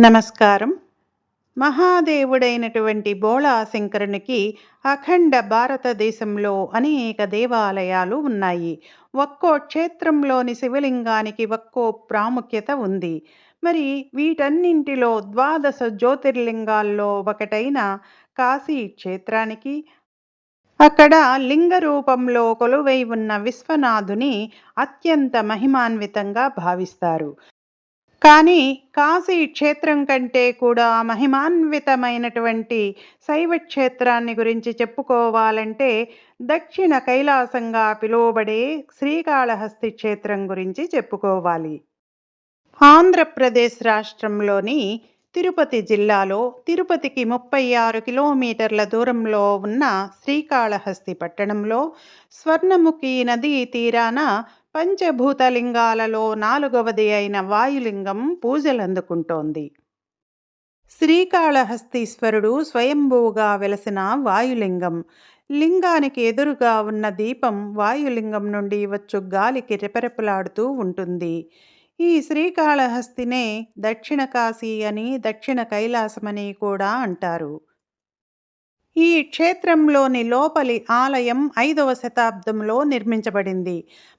నమస్కారం. మహాదేవుడైనటువంటి బోళాశంకరునికి అఖండ భారతదేశంలో అనేక దేవాలయాలు ఉన్నాయి. ఒక్కో క్షేత్రంలోని శివలింగానికి ఒక్కో ప్రాముఖ్యత ఉంది. మరి వీటన్నింటిలో ద్వాదశ జ్యోతిర్లింగాల్లో ఒకటైన కాశీ క్షేత్రానికి అక్కడ లింగ రూపంలో కొలువై ఉన్న విశ్వనాథుని అత్యంత మహిమాన్వితంగా భావిస్తారు. కానీ కాశీ క్షేత్రం కంటే కూడా మహిమాన్వితమైనటువంటి శైవ క్షేత్రాన్ని గురించి చెప్పుకోవాలంటే దక్షిణ కైలాసంగా పిలువబడే శ్రీకాళహస్తి క్షేత్రం గురించి చెప్పుకోవాలి. ఆంధ్రప్రదేశ్ రాష్ట్రంలోని తిరుపతి జిల్లాలో తిరుపతికి ముప్పై ఆరు కిలోమీటర్ల దూరంలో ఉన్న శ్రీకాళహస్తి పట్టణంలో స్వర్ణముఖి నదీ తీరాన పంచభూతలింగాలలో నాలుగవది అయిన వాయులింగం పూజలందుకుంటోంది. శ్రీకాళహస్తీశ్వరుడు స్వయంభూగా వెలసిన వాయులింగం. లింగానికి ఎదురుగా ఉన్న దీపం వాయులింగం నుండి వచ్చు గాలికి రెపరెపలాడుతూ ఉంటుంది. ఈ శ్రీకాళహస్తినే దక్షిణ కాశీ అని దక్షిణ కైలాసమని కూడా అంటారు. ఈ క్షేత్రంలోని లోపలి ఆలయం ఐదవ శతాబ్దంలో నిర్మించబడింది.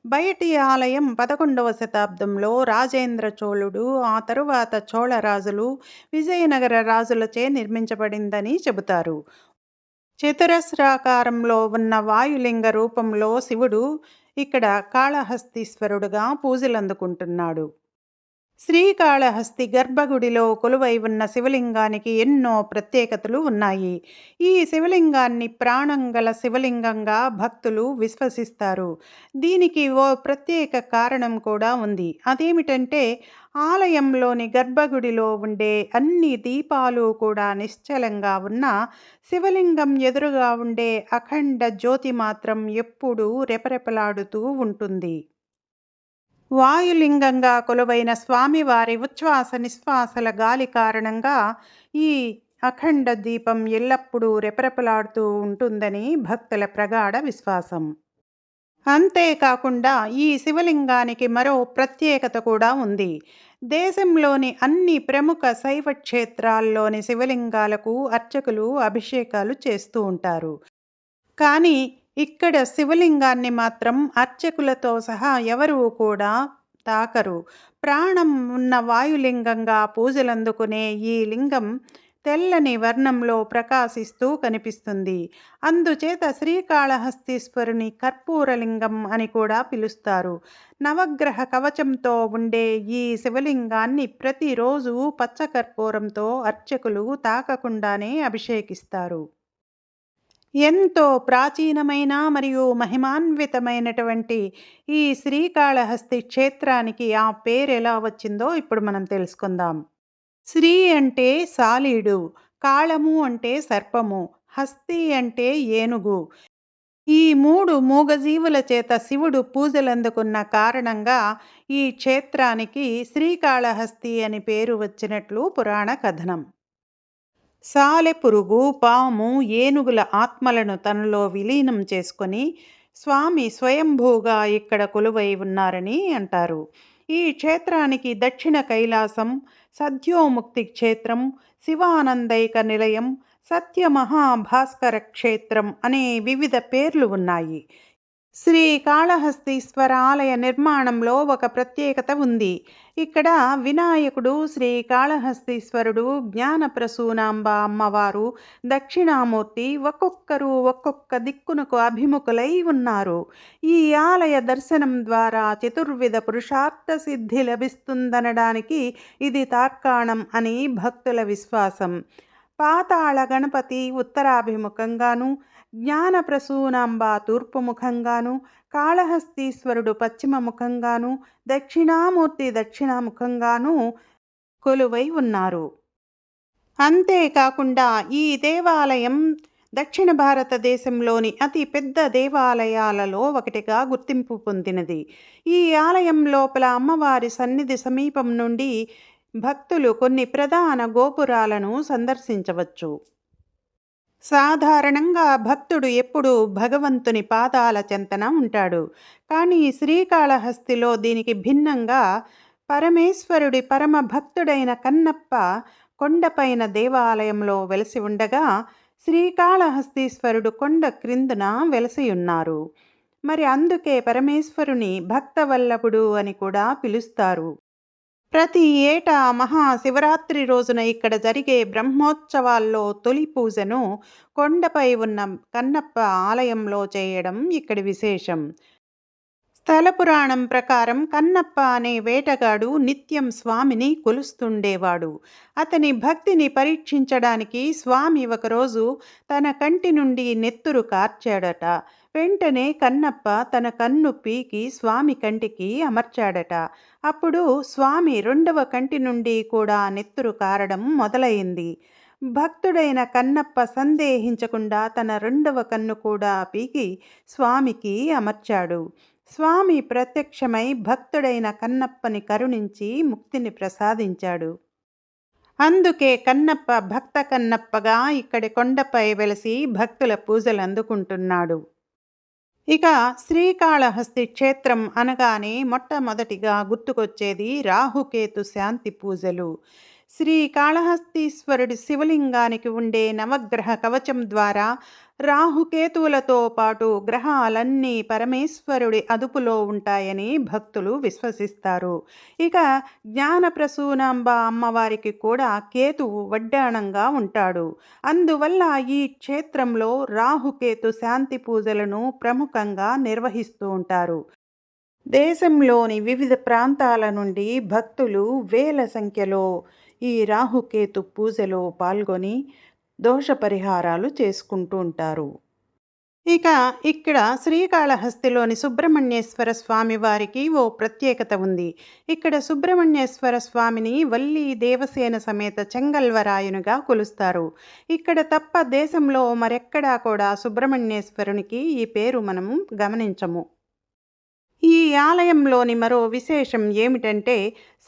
బయటి ఆలయం పదకొండవ శతాబ్దంలో రాజేంద్ర చోళుడు ఆ తరువాత చోళ రాజులు విజయనగర రాజులచే నిర్మించబడిందని చెబుతారు. చతురస్రాకారంలో ఉన్న వాయులింగ రూపంలో శివుడు ఇక్కడ కాళహస్తీశ్వరుడుగా పూజలందుకుంటున్నాడు. శ్రీకాళహస్తి గర్భగుడిలో కొలువై ఉన్న శివలింగానికి ఎన్నో ప్రత్యేకతలు ఉన్నాయి. ఈ శివలింగాన్ని ప్రాణంగల శివలింగంగా భక్తులు విశ్వసిస్తారు. దీనికి ఓ ప్రత్యేక కారణం కూడా ఉంది. అదేమిటంటే ఆలయంలోని గర్భగుడిలో ఉండే అన్ని దీపాలు కూడా నిశ్చలంగా ఉన్న శివలింగం ఎదురుగా ఉండే అఖండ జ్యోతి మాత్రం ఎప్పుడూ రెపరెపలాడుతూ ఉంటుంది. వాయులింగంగా కొలువైన స్వామివారి ఉచ్ఛ్వాస నిశ్వాసల గాలి కారణంగా ఈ అఖండ దీపం ఎల్లప్పుడూ రెపరెపలాడుతూ ఉంటుందని భక్తుల ప్రగాఢ విశ్వాసం. అంతేకాకుండా ఈ శివలింగానికి మరో ప్రత్యేకత కూడా ఉంది. దేశంలోని అన్ని ప్రముఖ శైవ క్షేత్రాల్లోని శివలింగాలకు అర్చకులు అభిషేకాలు చేస్తూ ఉంటారు. కానీ ఇక్కడ శివలింగాన్ని మాత్రం అర్చకులతో సహా ఎవరూ కూడా తాకరు. ప్రాణం ఉన్న వాయులింగంగా పూజలందుకునే ఈ లింగం తెల్లని వర్ణంలో ప్రకాశిస్తూ కనిపిస్తుంది. అందుచేత శ్రీకాళహస్తీశ్వరుని కర్పూరలింగం అని కూడా పిలుస్తారు. నవగ్రహ కవచంతో ఉండే ఈ శివలింగాన్ని ప్రతిరోజు పచ్చకర్పూరంతో అర్చకులు తాకకుండానే అభిషేకిస్తారు. ఎంతో ప్రాచీనమైన మరియు మహిమాన్వితమైనటువంటి ఈ శ్రీకాళహస్తి క్షేత్రానికి ఆ పేరు ఎలా వచ్చిందో ఇప్పుడు మనం తెలుసుకుందాం. శ్రీ అంటే సాలీడు కాళము అంటే సర్పము హస్తి అంటే ఏనుగు. ఈ మూడు మూగజీవుల చేత శివుడు పూజలందుకున్న కారణంగా ఈ క్షేత్రానికి శ్రీకాళహస్తి అని పేరు వచ్చినట్లు పురాణ కథనం. సాలెపురుగు పాము ఏనుగుల ఆత్మలను తనలో విలీనం చేసుకొని స్వామి స్వయంభూగా ఇక్కడ కొలువై ఉన్నారని అంటారు. ఈ క్షేత్రానికి దక్షిణ కైలాసం సద్యోముక్తి క్షేత్రం శివానందైక నిలయం సత్యమహాభాస్కర క్షేత్రం అనే వివిధ పేర్లు ఉన్నాయి. శ్రీకాళహస్తీశ్వర ఆలయ నిర్మాణంలో ఒక ప్రత్యేకత ఉంది. ఇక్కడ వినాయకుడు శ్రీకాళహస్తీశ్వరుడు జ్ఞానప్రసూనాంబ అమ్మవారు దక్షిణామూర్తి ఒక్కొక్కరు ఒక్కొక్క దిక్కునకు అభిముఖులై ఉన్నారు. ఈ ఆలయ దర్శనం ద్వారా చతుర్విధ పురుషార్థ సిద్ధి లభిస్తుందనడానికి ఇది తార్కాణం అని భక్తుల విశ్వాసం. పాతాళ గణపతి ఉత్తరాభిముఖంగాను జ్ఞానప్రసూనాంబ తూర్పు ముఖంగాను కాళహస్తీశ్వరుడు పశ్చిమ ముఖంగాను దక్షిణామూర్తి దక్షిణాముఖంగాను కొలువై ఉన్నారు. అంతేకాకుండా ఈ దేవాలయం దక్షిణ భారతదేశంలోని అతి పెద్ద దేవాలయాలలో ఒకటిగా గుర్తింపు పొందినది. ఈ ఆలయం లోపల అమ్మవారి సన్నిధి సమీపం నుండి భక్తులు కొన్ని ప్రధాన గోపురాలను సందర్శించవచ్చు. సాధారణంగా భక్తుడు ఎప్పుడూ భగవంతుని పాదాల చెంతన ఉంటాడు. కానీ శ్రీకాళహస్తిలో దీనికి భిన్నంగా పరమేశ్వరుడి పరమ భక్తుడైన కన్నప్ప కొండపైన దేవాలయంలో వెలసి ఉండగా శ్రీకాళహస్తీశ్వరుడు కొండ క్రిందున వెలసియున్నారు. మరి అందుకే పరమేశ్వరుని భక్తవల్లభుడు అని కూడా పిలుస్తారు. ప్రతి ఏటా మహాశివరాత్రి రోజున ఇక్కడ జరిగే బ్రహ్మోత్సవాల్లో తొలి పూజను కొండపై ఉన్న కన్నప్ప ఆలయంలో చేయడం ఇక్కడి విశేషం. స్థల పురాణం ప్రకారం కన్నప్ప అనే వేటగాడు నిత్యం స్వామిని కొలుస్తుండేవాడు. అతని భక్తిని పరీక్షించడానికి స్వామి ఒకరోజు తన కంటి నుండి నెత్తురు కార్చాడట. వెంటనే కన్నప్ప తన కన్ను పీకి స్వామి కంటికి అమర్చాడట. అప్పుడు స్వామి రెండవ కంటి నుండి కూడా నెత్తురు కారడం మొదలైంది. భక్తుడైన కన్నప్ప సందేహించకుండా తన రెండవ కన్ను కూడా పీకి స్వామికి అమర్చాడు. స్వామి ప్రత్యక్షమై భక్తుడైన కన్నప్పని కరుణించి ముక్తిని ప్రసాదించాడు. అందుకే కన్నప్ప భక్త కన్నప్పగా ఇక్కడి కొండపై వెలసి భక్తుల పూజలు అందుకుంటున్నాడు. ఇక శ్రీకాళహస్తి క్షేత్రం అనగానే మొట్టమొదటిగా గుర్తుకొచ్చేది రాహుకేతు శాంతి పూజలు. శ్రీకాళహస్తీశ్వరుడి శివలింగానికి ఉండే నవగ్రహ కవచం ద్వారా రాహుకేతువులతో పాటు గ్రహాలన్నీ పరమేశ్వరుడి అదుపులో ఉంటాయని భక్తులు విశ్వసిస్తారు. ఇక జ్ఞానప్రసూనాంబ అమ్మవారికి కూడా కేతువు వడ్డాణంగా ఉంటాడు. అందువల్ల ఈ క్షేత్రంలో రాహుకేతు శాంతి పూజలను ప్రముఖంగా నిర్వహిస్తూ ఉంటారు. దేశంలోని వివిధ ప్రాంతాల నుండి భక్తులు వేల సంఖ్యలో ఈ రాహుకేతు పూజలో పాల్గొని దోష పరిహారాలు చేసుకుంటూ ఉంటారు. ఇక ఇక్కడ శ్రీకాళహస్తిలోని సుబ్రహ్మణ్యేశ్వర స్వామి వారికి ఓ ప్రత్యేకత ఉంది. ఇక్కడ సుబ్రహ్మణ్యేశ్వర స్వామిని వల్లి దేవసేన సమేత చెంగల్వరాయునుగా కొలుస్తారు. ఇక్కడ తప్ప దేశంలో మరెక్కడా కూడా సుబ్రహ్మణ్యేశ్వరునికి ఈ పేరు మనం గమనించము. ఈ ఆలయంలోని మరో విశేషం ఏమిటంటే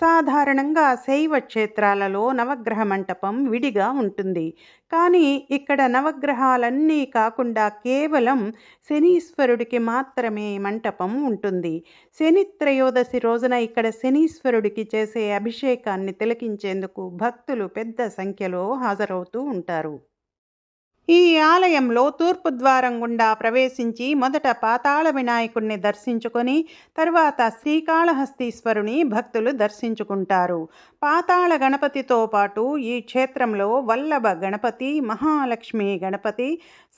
సాధారణంగా శైవ క్షేత్రాలలో నవగ్రహ మంటపం విడిగా ఉంటుంది. కానీ ఇక్కడ నవగ్రహాలన్నీ కాకుండా కేవలం శనీశ్వరుడికి మాత్రమే మంటపం ఉంటుంది. శని త్రయోదశి రోజున ఇక్కడ శనీశ్వరుడికి చేసే అభిషేకాన్ని తిలకించేందుకు భక్తులు పెద్ద సంఖ్యలో హాజరవుతూ ఉంటారు. ఈ ఆలయంలో తూర్పు ద్వారం గుండా ప్రవేశించి మొదట పాతాళ వినాయకుణ్ణి దర్శించుకొని తర్వాత శ్రీకాళహస్తీశ్వరుని భక్తులు దర్శించుకుంటారు. పాతాళ గణపతితో పాటు ఈ క్షేత్రంలో వల్లభ గణపతి మహాలక్ష్మి గణపతి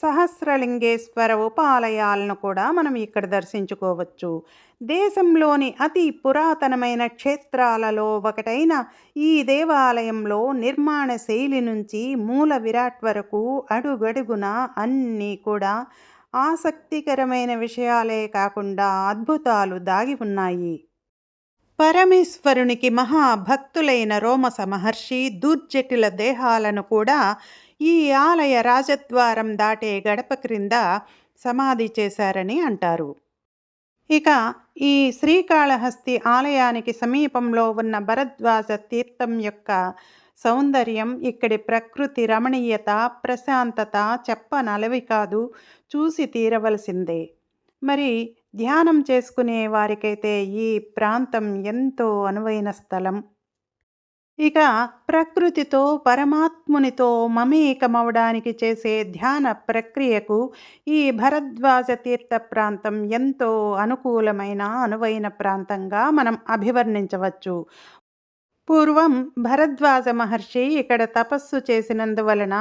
సహస్రలింగేశ్వర ఉపాలయాలను కూడా మనం ఇక్కడ దర్శించుకోవచ్చు. దేశంలోని అతి పురాతనమైన క్షేత్రాలలో ఒకటైన ఈ దేవాలయంలో నిర్మాణ శైలి నుంచి మూల విరాట్ వరకు అడుగడుగున అన్నీ కూడా ఆసక్తికరమైన విషయాలే కాకుండా అద్భుతాలు దాగి ఉన్నాయి. పరమేశ్వరునికి మహాభక్తులైన రోమస మహర్షి దూర్జటిల దేహాలను కూడా ఈ ఆలయ రాజద్వారం దాటే గడప క్రింద సమాధి చేశారని అంటారు. ఇక ఈ శ్రీకాళహస్తి ఆలయానికి సమీపంలో ఉన్న భరద్వాజ తీర్థం యొక్క సౌందర్యం ఇక్కడి ప్రకృతి రమణీయత ప్రశాంతత చెప్పనలవి కాదు చూసి తీరవలసిందే. మరి ధ్యానం చేసుకునే వారికైతే ఈ ప్రాంతం ఎంతో అనువైన స్థలం. ఇక ప్రకృతితో పరమాత్మునితో మమేకమవడానికి చేసే ధ్యాన ప్రక్రియకు ఈ భరద్వాజ తీర్థ ప్రాంతం ఎంతో అనుకూలమైన అనువైన ప్రాంతంగా మనం అభివర్ణించవచ్చు. పూర్వం భరద్వాజ మహర్షి ఇక్కడ తపస్సు చేసినందువలన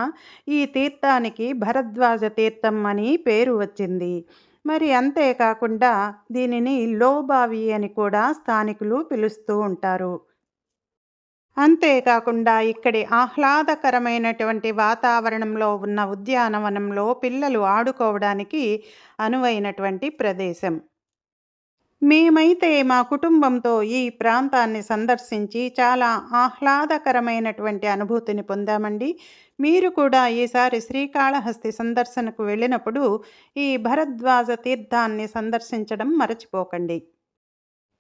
ఈ తీర్థానికి భరద్వాజ తీర్థం అని పేరు వచ్చింది. మరి అంతేకాకుండా దీనిని లోబావి అని కూడా స్థానికులు పిలుస్తూ ఉంటారు. అంతేకాకుండా ఇక్కడి ఆహ్లాదకరమైనటువంటి వాతావరణంలో ఉన్న ఉద్యానవనంలో పిల్లలు ఆడుకోవడానికి అనువైనటువంటి ప్రదేశం. మేమైతే మా కుటుంబంతో ఈ ప్రాంతాన్ని సందర్శించి చాలా ఆహ్లాదకరమైనటువంటి అనుభూతిని పొందామండి. మీరు కూడా ఈసారి శ్రీకాళహస్తి సందర్శనకు వెళ్ళినప్పుడు ఈ భరద్వాజ తీర్థాన్ని సందర్శించడం మరచిపోకండి.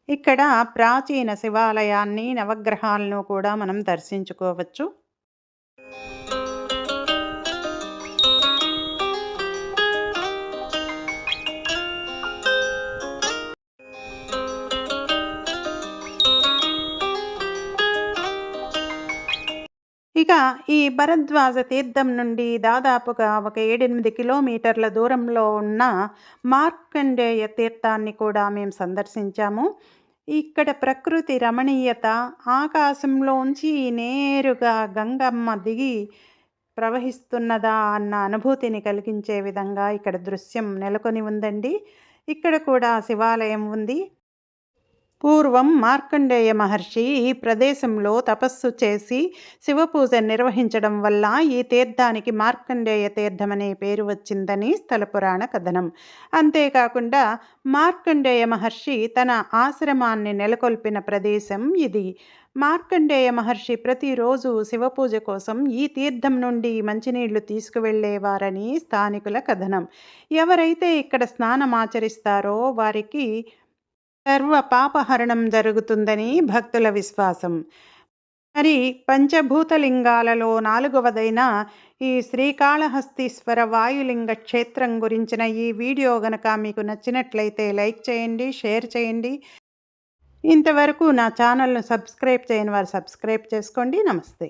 ఇక్కడ ప్రాచీన శివాలయాన్ని నవగ్రహాలను కూడా మనం దర్శించుకోవచ్చు. ఇక ఈ భరద్వాజ తీర్థం నుండి దాదాపుగా ఒక ఏడెనిమిది కిలోమీటర్ల దూరంలో ఉన్న మార్కండేయ తీర్థాన్ని కూడా మేము సందర్శించాము. ఇక్కడ ప్రకృతి రమణీయత ఆకాశంలోంచి నేరుగా గంగమ్మ దిగి ప్రవహిస్తున్నదా అన్న అనుభూతిని కలిగించే విధంగా ఇక్కడ దృశ్యం నెలకొని ఉందండి. ఇక్కడ కూడా శివాలయం ఉంది. పూర్వం మార్కండేయ మహర్షి ఈ ప్రదేశంలో తపస్సు చేసి శివపూజ నిర్వహించడం వల్ల ఈ తీర్థానికి మార్కండేయ తీర్థం అనే పేరు వచ్చిందని స్థల పురాణ కథనం. అంతేకాకుండా మార్కండేయ మహర్షి తన ఆశ్రమాన్ని నెలకొల్పిన ప్రదేశం ఇది. మార్కండేయ మహర్షి ప్రతిరోజు శివపూజ కోసం ఈ తీర్థం నుండి మంచినీళ్ళు తీసుకువెళ్ళేవారని స్థానికుల కథనం. ఎవరైతే ఇక్కడ స్నానం ఆచరిస్తారో వారికి సర్వ పాపహరణం జరుగుతుందని భక్తుల విశ్వాసం. మరి పంచభూతలింగాలలో నాలుగవదైన ఈ శ్రీకాళహస్తీశ్వర వాయులింగ క్షేత్రం గురించిన ఈ వీడియో గనక మీకు నచ్చినట్లయితే లైక్ చేయండి షేర్ చేయండి. ఇంతవరకు నా ఛానల్ను సబ్స్క్రైబ్ చేయని వారు సబ్స్క్రైబ్ చేసుకోండి. నమస్తే.